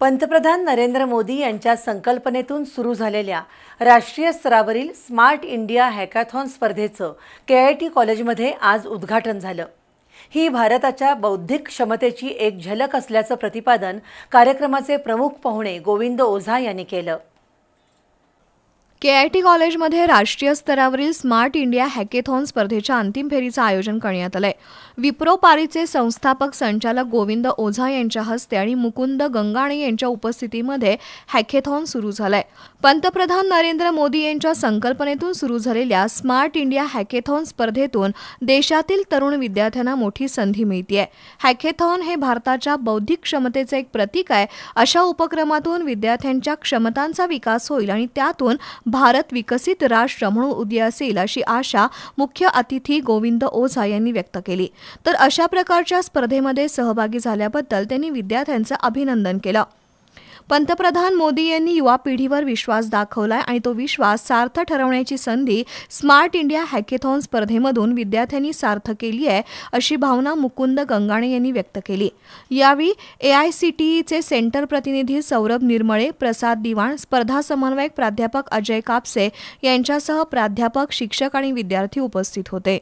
पंतप्रधान नरेंद्र मोदी यांच्या संकल्पनेतून सुरू झालेल्या राष्ट्रीय स्तरावरील स्मार्ट इंडिया हॅकॅथॉन स्पर्धेचं के आय टी कॉलेजमध्ये आज उद्घाटन झालं. ही भारताच्या बौद्धिक क्षमतेची एक झलक असल्याचं प्रतिपादन कार्यक्रमाचे प्रमुख पाहुणे गोविंद ओझा यांनी केलं. के आय टी कॉलेजमध्ये राष्ट्रीय स्तरावरील स्मार्ट इंडिया हॅकेथॉन स्पर्धेच्या अंतिम फेरीचं आयोजन करण्यात आलंय. विप्रो पारीचे संस्थापक संचालक गोविंद ओझा यांच्या हस्ते आणि मुकुंद गंगाणे यांच्या उपस्थितीमध्ये हॅकेथॉन सुरू झालंय. पंतप्रधान नरेंद्र मोदी यांच्या संकल्पनेतून सुरू झालेल्या स्मार्ट इंडिया हॅकेथॉन स्पर्धेतून देशातील तरुण विद्यार्थ्यांना मोठी संधी मिळतीय. हॅकेथॉन हे भारताच्या बौद्धिक क्षमतेचं एक प्रतीक आहे. अशा उपक्रमातून विद्यार्थ्यांच्या क्षमतांचा विकास होईल आणि त्यातून भारत विकसित राष्ट्र म्हणून उदयास येईल अशी आशा मुख्य अतिथी गोविंद ओझा यांनी व्यक्त केली. तर अशा प्रकारच्या स्पर्धेमध्ये सहभागी झाल्याबद्दल त्यांनी विद्यार्थ्यांचं अभिनंदन केलं. पंतप्रधान मोदी यांनी युवा पिढीवर विश्वास दाखवलाय आणि तो विश्वास सार्थ ठरवण्याची संधी स्मार्ट इंडिया हॅकेथॉन स्पर्धेमधून विद्यार्थ्यांनी सार्थ केली आहे अशी भावना मुकुंद गंगाणे यांनी व्यक्त केली. यावेळी ए आय सी सेंटर प्रतिनिधी सौरभ निर्मळे प्रसाद दिवाण स्पर्धा समन्वयक प्राध्यापक अजय कापसे यांच्यासह प्राध्यापक शिक्षक आणि विद्यार्थी उपस्थित होते.